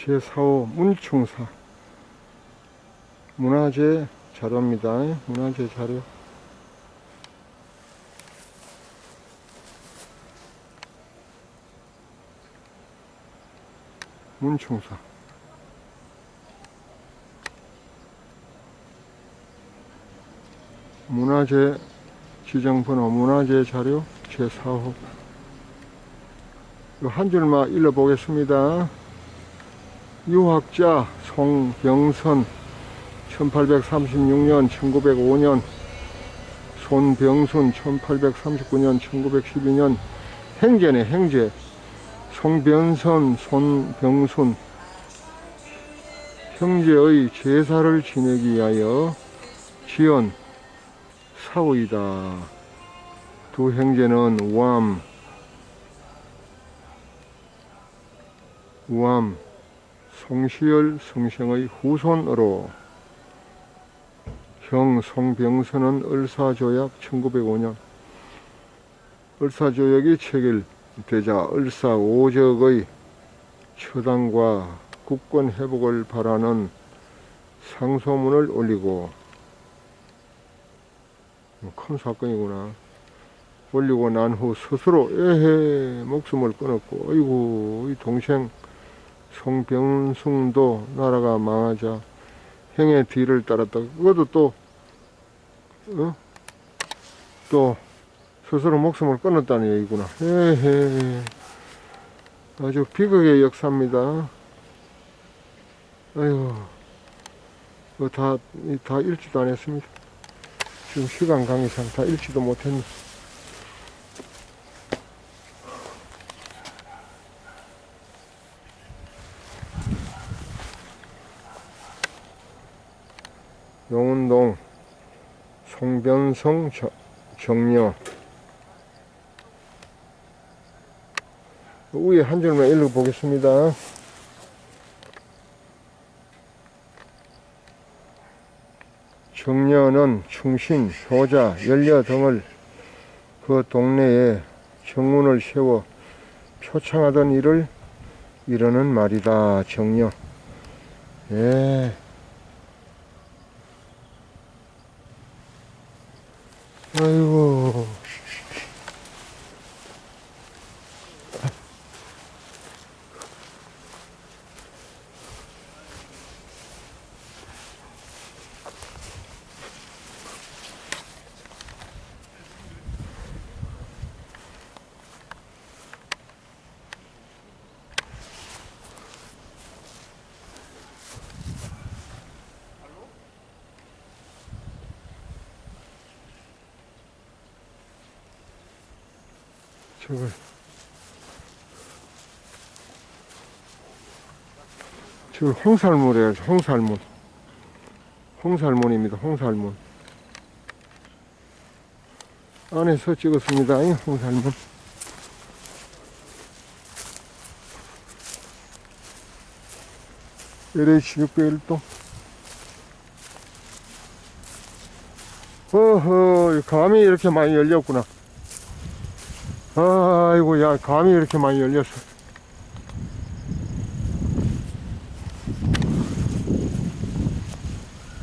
제4호 문충사 문화재 자료입니다. 문화재 자료. 문충사. 문화재 지정번호 문화재 자료 제4호 한 줄만 읽어보겠습니다. 유학자 송병선 1836년 1905년 손병순 1839년 1912년 행제네 행제 송병선 손병순 형제의 제사를 지내기 위하여 지은 사후이다. 두 형제는 우암 우암 송시열 성생의 후손으로 형 송병선은 을사조약 1905년. 을사조약이 체결되자 을사오적의 처단과 국권 회복을 바라는 상소문을 올리고 큰 사건이구나. 올리고 난 후 스스로 에헤 목숨을 끊었고 아이고 이 동생 송병승도 나라가 망하자 형의 뒤를 따랐다. 그것도 또, 어? 또, 스스로 목숨을 끊었다는 얘기구나. 에헤. 아주 비극의 역사입니다. 아이고. 그거 다, 이- 다 읽지도 안 했습니다. 지금 시간 강의상 다 읽지도 못했네. 용운동 송변성 저- 정려 위에 한 줄만 읽어보겠습니다. 정려는 충신, 효자, 연려 등을 그 동네에 정문을 세워 표창하던 일을 이르는 말이다. 정려. 예. 아이고. 저걸. 저걸 홍살문이에요, 홍살문. 홍살문입니다, 홍살문. 안에서 찍었습니다, 이 홍살문. LH 601동. 어허, 감이 이렇게 많이 열렸구나. 아이고, 야, 감이 이렇게 많이 열렸어.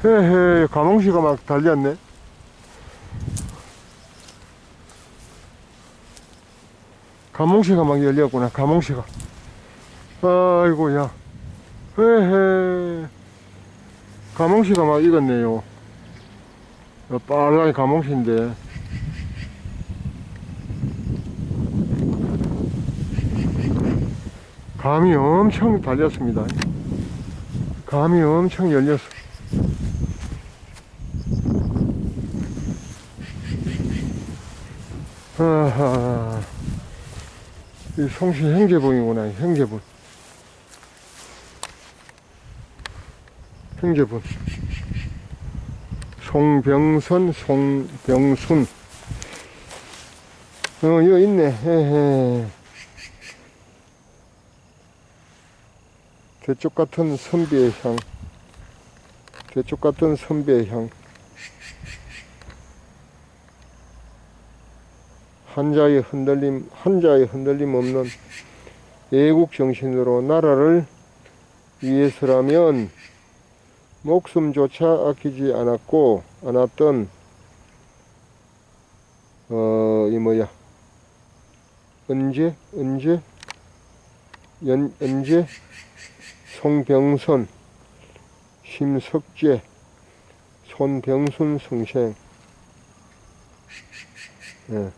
헤헤, 가몽시가 막 달렸네. 가몽시가 막 열렸구나, 가몽시가. 아이고, 야. 헤헤. 가몽시가 막 익었네요. 어, 빨간 가몽시인데. 감이 엄청 달렸습니다. 감이 엄청 열렸어. 아하. 이 송시 행제분이구나, 행제분. 행제분. 송병선, 송병순. 어, 여기 있네. 헤헤. 대쪽 같은 선비의 향. 대쪽 같은 선비의 향. 한자의 흔들림, 한자의 흔들림 없는 애국 정신으로 나라를 위해서라면 목숨조차 아끼지 않았고 않았던 어 이 뭐야 언제 언제 연 언제 송병선 심석재 손병순 성생. 예.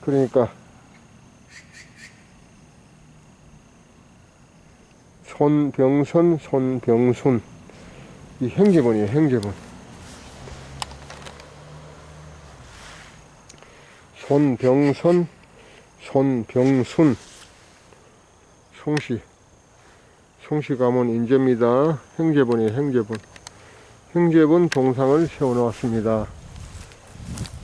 그러니까 손병선 손병순. 이 행제본이에요 행제본 손병선 손병순 송씨. 송씨 가문 인재입니다. 행제본이에요 행제본 행제본 동상을 세워 놓았습니다.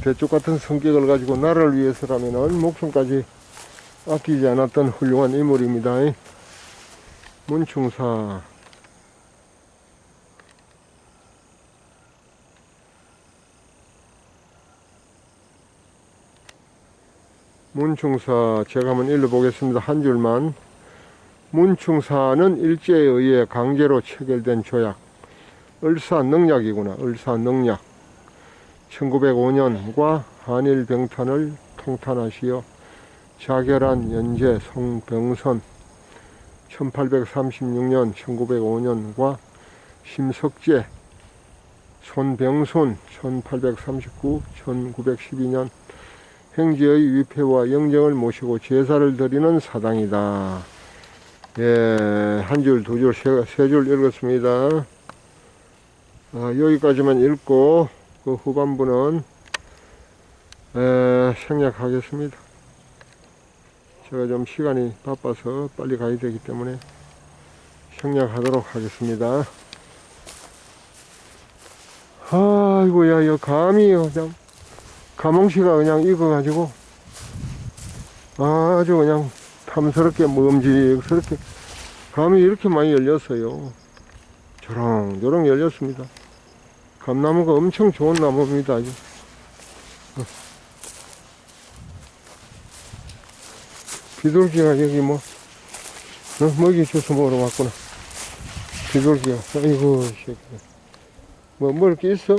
대쪽 같은 성격을 가지고 나라를 위해서라면 목숨까지 아끼지 않았던 훌륭한 인물입니다. 문충사. 문충사. 제가 한번 읽어보겠습니다. 한 줄만. 문충사는 일제에 의해 강제로 체결된 조약. 을사능약이구나. 을사능약. 1905년과 한일 병탄을 통탄하시어 자결한 연재 송병선 1836년 1905년과 심석재 손병순 1839 1912년 행제의 위패와 영정을 모시고 제사를 드리는 사당이다. 예, 한 줄, 두 줄, 세, 세줄 읽었습니다. 아, 여기까지만 읽고 그 후반부는 에, 생략하겠습니다. 제가 좀 시간이 바빠서 빨리 가야 되기 때문에 생략하도록 하겠습니다. 아이고야, 이 감이 그냥 가몽씨가 그냥 익어가지고 아주 그냥 탐스럽게 먹음직스럽게 감이 이렇게 많이 열렸어요. 조롱조롱 열렸습니다. 감나무가 엄청 좋은 나무입니다. 아주. 어. 비둘기가 여기 뭐 어? 먹이 주워 먹으러 왔구나. 비둘기가 아이고 새끼. 뭐 먹을 게 있어?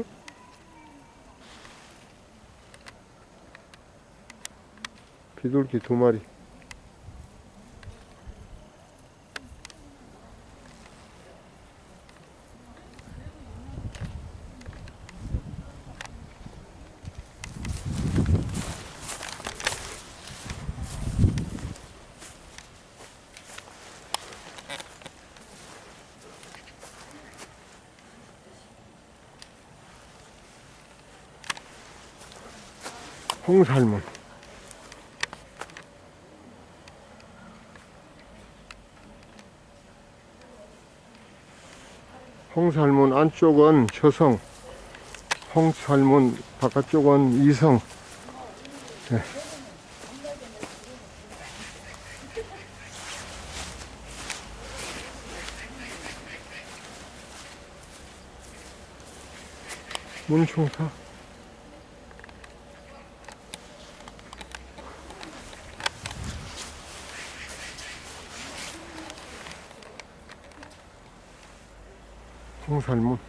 비둘기 두 마리. 홍살문. 홍살문 안쪽은 저성, 홍살문 바깥쪽은 이성. 네. 문충사. 홍살문.